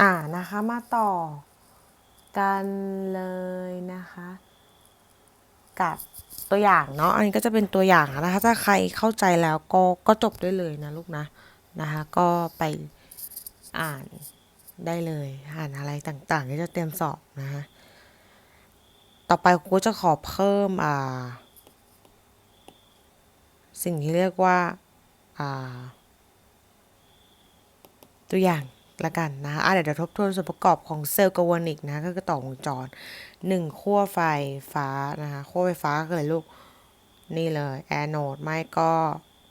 อ่านะคะมาต่อกันเลยนะคะ กับตัวอย่างเนาะอันนี้ก็จะเป็นตัวอย่างนะคะ ถ้าใครเข้าใจแล้วก็ก็จบได้เลยนะลูกนะนะคะ ก็ไปอ่านได้เลยอ่านอะไรต่างๆที่จะเตรียมสอบนะคะต่อไปครูจะขอเพิ่มอ่า สิ่งที่เรียกว่าอ่า ตัวอย่าง ละกันนะอะเดี๋ยวทบทวนส่วนประกอบของเซลล์กาวนิกนะ ก็คือต่อวงจรหนึ่งขั้วไฟฟ้านะคะขั้วไฟฟ้าก็เลยลูกนี่เลยแอนโอดไม่ก็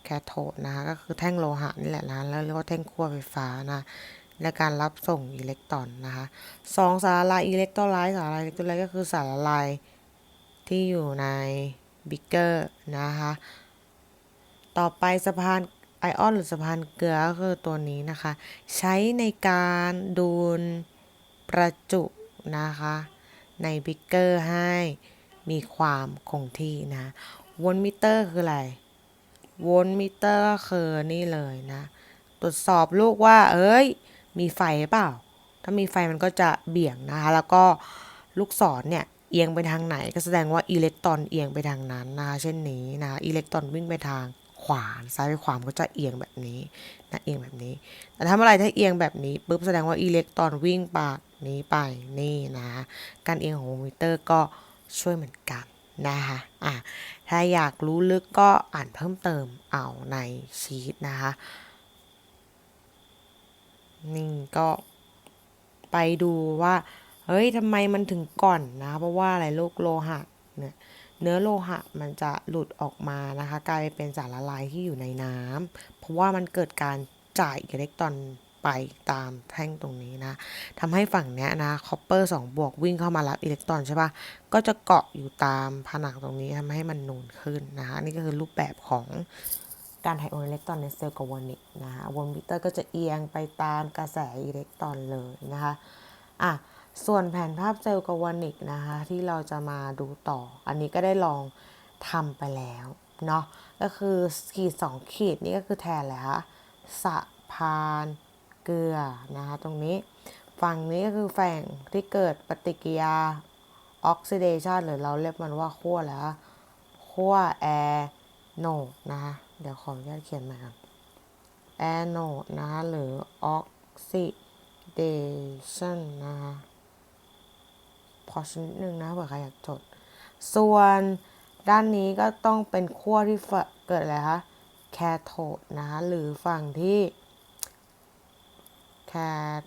แคโทดนะคะก็คือแท่งโลหะนี่แหละนะแล้วเรียกว่าแท่งขั้วไฟฟ้านะและการรับส่งอิเล็กตรอนนะคะสองสารละลายอิเล็กโทรไลต์สารละลายอิเล็กโทรไลต์ก็คือสารละลายที่อยู่ในบิกเกอร์นะคะต่อไปสะพาน ไอออนหรือสะพานเกลือก็คือตัวนี้นะคะ ใช้ในการดูลประจุนะคะ ในบิกเกอร์ให้มีความคงที่นะวอลมิเตอร์คืออะไรวอลมิเตอร์ก็คือนี่เลยนะ ตรวจสอบลูกว่า เอ้ย มีไฟหรือเปล่า ถ้ามีไฟมันก็จะเบี่ยงนะคะ แล้วก็ลูกศรเนี่ยเอียงไปทางไหนก็แสดงว่าอิเล็กตรอนเอียงไปทางนั้นนะคะ เช่นนี้นะอิเล็กตรอนวิ่งไปทาง ขวาซ้ายไปขวามันก็จะเอียงแบบนี้นะเอียงแบบนี้ แต่ถ้าเมื่อไรถ้าเอียงแบบนี้ปุ๊บแสดงว่าอิเล็กตรอนวิ่งปากนี้ไปนี่นะการเอียงของโวมิเตอร์ก็ช่วยเหมือนกันนะคะอะถ้าอยากรู้ลึกก็อ่านเพิ่มเติมเอาในชีตนะคะนี่ก็ไปดูว่า เฮ้ยทำไมมันถึงก่อนนะ เพราะว่าอะไรโลกโลหะเนี่ย เนื้อโลหะมันจะหลุดออกมานะคะกลายเป็นสารละลายที่อยู่ในน้ำเพราะว่ามันเกิดการจ่ายอิเล็กตรอนไปตามแท่งตรงนี้นะทำให้ฝั่งเนี้ยนะคอปเปอร์สองบวกวิ่งเข้ามารับอิเล็กตรอนใช่ปะก็จะเกาะอยู่ตามผนังตรงนี้ทำให้มันนูนขึ้นนะคะนี่ก็คือรูปแบบของการถ่ายโอนอิเล็กตรอนในเซลล์กาวานิกนะคะวอมิเตอร์ก็จะเอียงไปตามกระแสอิเล็กตรอนเลยนะคะอะ ส่วนแผนภาพเซลล์กวานิกนะคะที่เราจะมาดูต่อ อันนี้ก็ได้ลองทำไปแล้วเนาะก็คือขีดสองขีดนี่ก็คือแทนเลยคะสะพานเกลือนะคะตรงนี้ ฝั่งนี้ก็คือแฝงที่เกิดปฏิกิริยาออกซิเดชันหรือเราเรียกมันว่าขั้วแล้วขั้วแอโนดนะคะเดี๋ยวขออนุญาตเขียนม่ก่อนแอโนดนะคะหรือออกซิเดชันนะคะ พอชนิดนึงนะเผื่อใครอยากจด ส่วนด้านนี้ก็ต้องเป็นขั้วที่เกิดอะไรคะแคโทดนะคะหรือฝั่งที่แค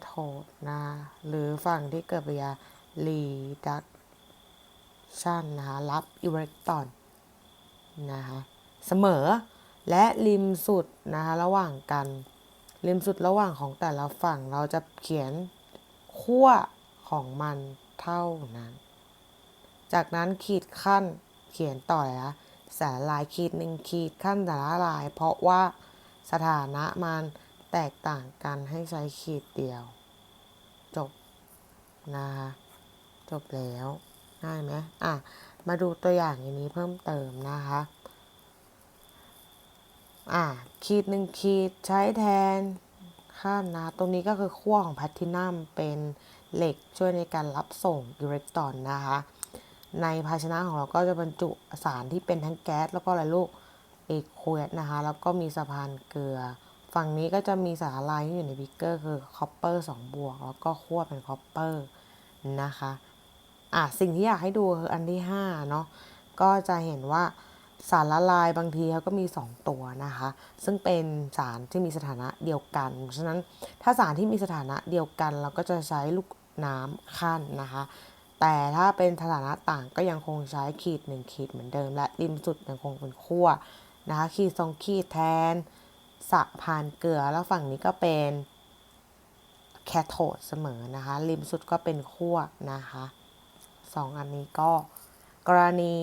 โทดนะหรือฝั่งที่เกิดปฏิกิริยา reduction นะคะรับอิเล็กตรอนนะคะเสมอและริมสุดนะคะระหว่างกัน ริมสุดระหว่างของแต่ละฝั่งเราจะเขียนขั้วของมัน เท่านั้น จากนั้นขีดขั้นเขียนต่อเลยนะสารลายขีดหนึ่งขีดขั้นสารละลาย เพราะว่าสถานะมันแตกต่างกันให้ใช้ขีดเดียว จบนะคะจบแล้วง่ายไหมอะ มาดูตัวอย่างอย่างนี้เพิ่มเติมนะคะอะขีดหนึ่งขีดใช้แทนข้ามนะ ตรงนี้ก็คือขั้วของแพลทินัมเป็น เหล็กช่วยในการรับส่งอิเล็กตรอนนะคะ ในภาชนะของเราก็จะบรรจุสารที่เป็นทั้งแก๊สแล้วก็อะไรลูกเอกโคดนะคะ แล้วก็มีสะพานเกลือ ฝั่งนี้ก็จะมีสารละลายที่อยู่ในบิกเกอร์คือคอปเปอร์2บวก แล้วก็ขั้วเป็นคอปเปอร์นะคะอะสิ่งที่อยากให้ดูคืออันที่5เนาะก็จะเห็นว่าสารละลายบางทีเขาก็มี 2 ตัวนะคะ ซึ่งเป็นสารที่มีสถานะเดียวกัน เพราะฉะนั้นถ้าสารที่มีสถานะเดียวกัน เราก็จะใช้ลูก น้ำขั้นนะคะ แต่ถ้าเป็นสถานะต่างก็ยังคงใช้ขีด 1 ขีดเหมือนเดิม และริมสุดยังคงเป็นขั้วนะคะขีด2ขีดแทนสะพานเกลือแล้วฝั่งนี้ก็เป็นแคโทดเสมอนะคะ ริมสุดก็เป็นขั้วนะคะสองอันนี้ก็กรณี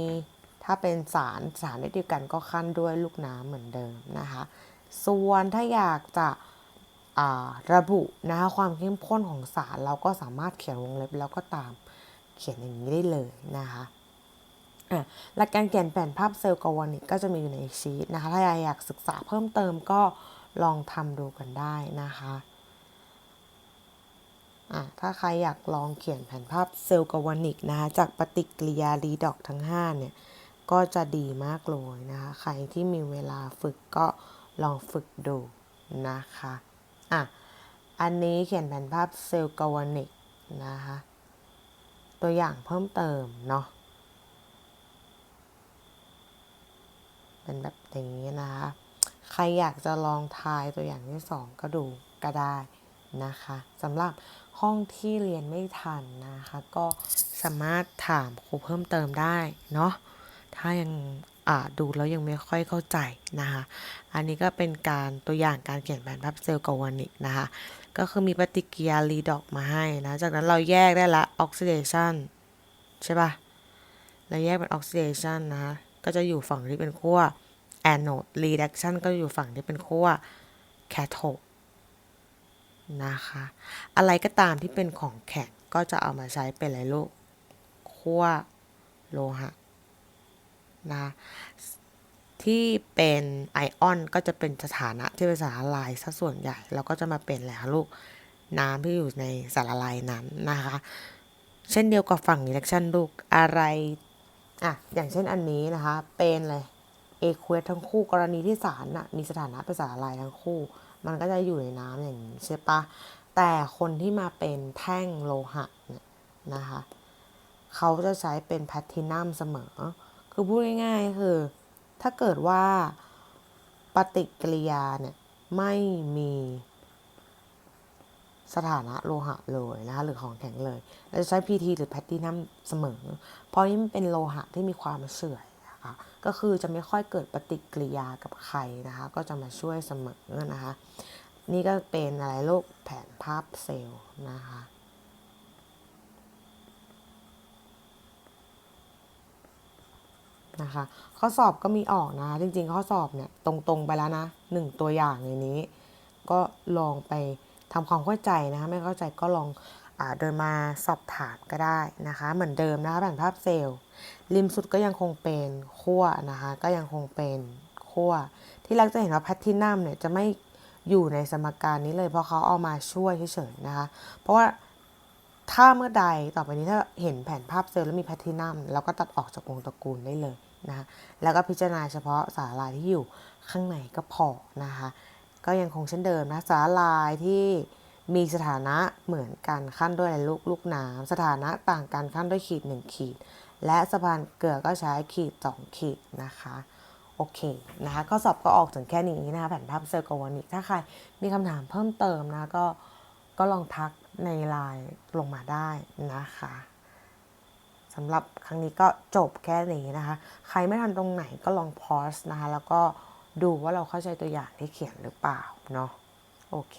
ถ้าเป็นสารสารเดียวกันก็ขั้นด้วยลูกน้ำเหมือนเดิมนะคะ ส่วนถ้าอยากจะ ระบุนะคะความเข้มข้นของสารเราก็สามารถเขียนวงเล็บแล้วก็ตามเขียนอย่างนี้ได้เลยนะคะหลักการเขียนแผนภาพเซลล์กวานิกก็จะมีอยู่ในชีตนะคะ ถ้าอยากศึกษาเพิ่มเติมก็ลองทำดูกันได้นะคะถ้าใครอยากลองเขียนแผนภาพเซลล์กวานิกนะคะจากปฏิกิริยารีดอกทั้ง 5 เนี่ย ก็จะดีมากเลยนะคะ ใครที่มีเวลาฝึกก็ลองฝึกดูนะคะ อะ อันนี้เขียนแผนภาพเซลล์กาวานิกนะคะ ตัวอย่างเพิ่มเติมเนาะ เป็นแบบนี้นะคะ ใครอยากจะลองทายตัวอย่างที่2ก็ดูก็ได้นะคะสำหรับห้องที่เรียนไม่ทันนะคะ ก็สามารถถามครูเพิ่มเติมได้เนาะถ้ายัง ดูแล้วยังไม่ค่อยเข้าใจนะคะ อันนี้ก็เป็นการตัวอย่างการเขียนแผนภาพเซลล์กวานิกนะคะ ก็คือมีปฏิกิริยารีดอกมาให้นะ จากนั้นเราแยกได้ละออกซิเดชันใช่ปะเราแยกเป็นออกซิเดชันนะคะก็จะอยู่ฝั่งที่เป็นขั้วแอนโดรีดักชันก็อยู่ฝั่งที่เป็นขั้วแคโทดนะคะ อะไรก็ตามที่เป็นของแข็งก็จะเอามาใช้เป็นอะไรลูกขั้วโลหะ นะที่เป็นไอออนก็จะเป็นสถานะที่เป็นสารละลายซะส่วนใหญ่แล้วก็จะมาเป็นอะไรคะลูกน้ำที่อยู่ในสารละลายนั้นนะคะ เช่นเดียวกับฝั่งรีดักชันลูกอะไรอะอย่างเช่นอันนี้นะคะเป็นเลยเอควทั้งคู่กรณีที่สารน่ะมีสถานะเป็นสารละลายทั้งคู่ มันก็จะอยู่ในน้ำอย่างนี้ใช่ปะแต่คนที่มาเป็นแท่งโลหะเนี่ยนะคะเขาจะใช้เป็นแพลทินัมเสมอ คือพูดง่ายๆคือ ถ้าเกิดว่าปฏิกิริยาเนี่ยไม่มีสถานะโลหะเลยนะคะหรือของแข็งเลยเราจะใช้ PT หรือแพลทินัมเสมอ เพราะนี่มันเป็นโลหะที่มีความเฉื่อยนะคะก็คือจะไม่ค่อยเกิดปฏิกิริยากับใครนะคะก็จะมาช่วยเสมอนะคะ นี่ก็เป็นอะไรโลกแผนภาพเซลล์นะคะ นะคะ ข้อสอบก็มีออกนะ จริง ๆ ข้อสอบเนี่ยตรงๆไปแล้วนะหนึ่งตัวอย่างในนี้ ก็ลองไปทำความเข้าใจนะคะไม่เข้าใจก็ลองอาเดินมาสอบถามก็ได้นะคะ เหมือนเดิมนะคะแผนภาพเซลล์ ริมสุดก็ยังคงเป็นขั้วนะคะ ก็ยังคงเป็นขั้วที่เราจะเห็นว่าแพททินัมเนี่ยจะไม่อยู่ในสมการนี้เลยเพราะเขาเอามาช่วยเฉยๆนะคะ เพราะว่า ถ้าเมื่อใดต่อไปนี้ถ้าเห็นแผนภาพเซลล์แล้วมีแพททินัมเราก็ตัดออกจากวงตระกูลได้เลยนะแล้วก็พิจารณาเฉพาะสารลายที่อยู่ข้างในก็พอนะคะ ก็ยังคงเช่นเดิมนะสารลายที่มีสถานะเหมือนกันขั้นด้วยอะไรลูกลูกน้ำสถานะต่างกันขั้นด้วยขีดหนึ่งขีด และสะพานเกลือก็ใช้ขีดสองขีดนะคะโอเคนะคะข้อสอบก็ออกถึงแค่นี้นะคะแผนภาพเซลล์กวานิกถ้าใครมีคำถามเพิ่มเติมนะก็ ก็ลองทักในไลน์ลงมาได้นะคะสำหรับครั้งนี้ก็จบแค่นี้นะคะ ใครไม่ทันตรงไหนก็ลองพอสนะคะ แล้วก็ดูว่าเราเข้าใจตัวอย่างที่เขียนหรือเปล่าเนาะโอเค